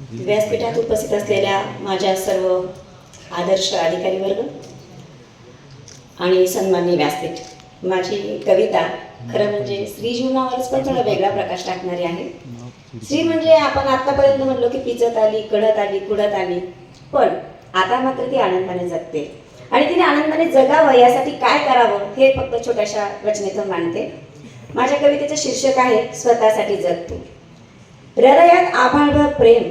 व्यासपीठात उपस्थित असलेल्या माझ्या सर्व आदर्श अधिकारी वर्ग आणि सन्मान्य व्यासपीठ माझी कविता खरं म्हणजे स्त्री जीवनावरच पण थोडा वेगळा प्रकाश टाकणारी आहे. स्त्री म्हणजे आपण आतापर्यंत म्हणलो की पिचत आली कडत आली कुडत आली पण आता मात्र ती आनंदाने जगते. आणि तिने आनंदाने जगावं यासाठी काय करावं हे फक्त छोट्याशा रचनेतून मांडते. माझ्या कवितेचं शीर्षक आहे स्वतःसाठी जगतो हृदयात आभाळभर प्रेम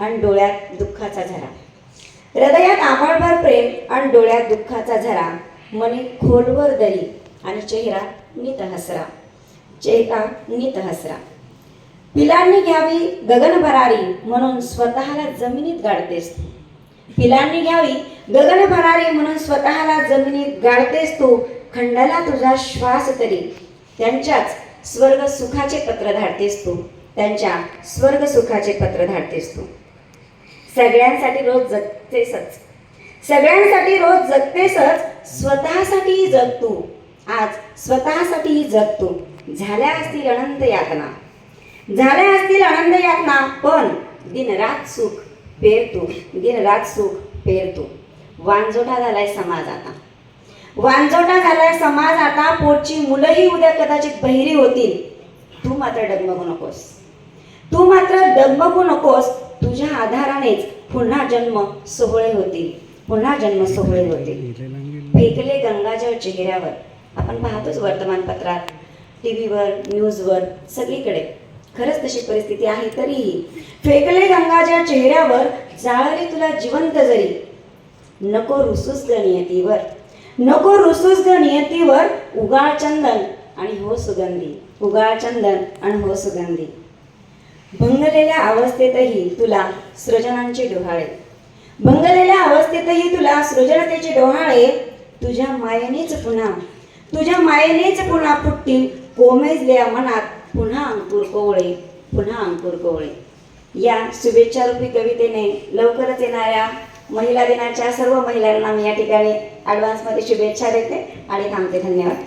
आणि डोळ्यात दुःखाचा झरा. हृदयात आभाळभर प्रेम आणि डोळ्यात दुःखाचा झरा. मनी खोलवर दरी आणि चेहरा नित हसरा. चेहरा नित हसरा. पिलांनी घ्यावी गगनभरारी म्हणून स्वतःला जमिनीत गाडतेस तू. पिलांनी घ्यावी गगनभरारी म्हणून स्वतःला जमिनीत गाडतेस तू. खंडाला तुझा श्वास तरी. त्यांच्याच स्वर्ग सुखाचे पत्र धाडतेस तू. त्यांच्या स्वर्ग सुखाचे पत्र धाडतेस तू. सगळ्यांसाठी रोज जगतेसच सगळ्यांसाठी रोज जगतेसच स्वतःसाठी जगतो. आज स्वतःसाठी जगतो. झाल्या असतील अनंत यातना. झाल्या असतील अनंत यातना पण दिनरात सुख पेरतो. दिनरात सुख पेरतो. वांजोटा झालाय समाज आता. वांजोटा झालाय समाज आता पोटची मुलंही उद्या कदाचित बहिरी होतील. तू मात्र डगमगू नकोस. तू मात्र डगमगू नकोस. तुझ्या आधारानेच पुन्हा जन्म सोहळे होतील. पुन्हा जन्म सोहळे होतील. फेकले गंगाजळ चेहऱ्यावर. आपण पाहतोच वर्तमानपत्रात टी व्हीवर न्यूजवर सगळीकडे. खरंच तशी परिस्थिती आहे तरीही फेकले गंगाजळ चेहऱ्यावर जाळले तुला जिवंत जरी. नको रुसूस ग नियतीवर. नको रुसूस ग नियतीवर उगाळ चंदन आणि हो सुगंधी. उगाळ चंदन आणि हो सुगंधी. भंगलेल्या अवस्थेतही तुला सृजनांचे डोहाळे. भंगलेल्या अवस्थेतही तुला सृजनतेचे डोहाळे. तुझ्या मायेनेच पुन्हा तुझ्या मायेनेच पुन्हा फुटतील कोमेजल्या मनात पुन्हा अंकुर कोवळे पुन्हा अंकुर कोवळे. या शुभेच्छारूपी कवितेने लवकरच येणाऱ्या महिला दिनाच्या सर्व महिलांना मी या ठिकाणी ॲडव्हान्समध्ये शुभेच्छा देते आणि थांबते. धन्यवाद.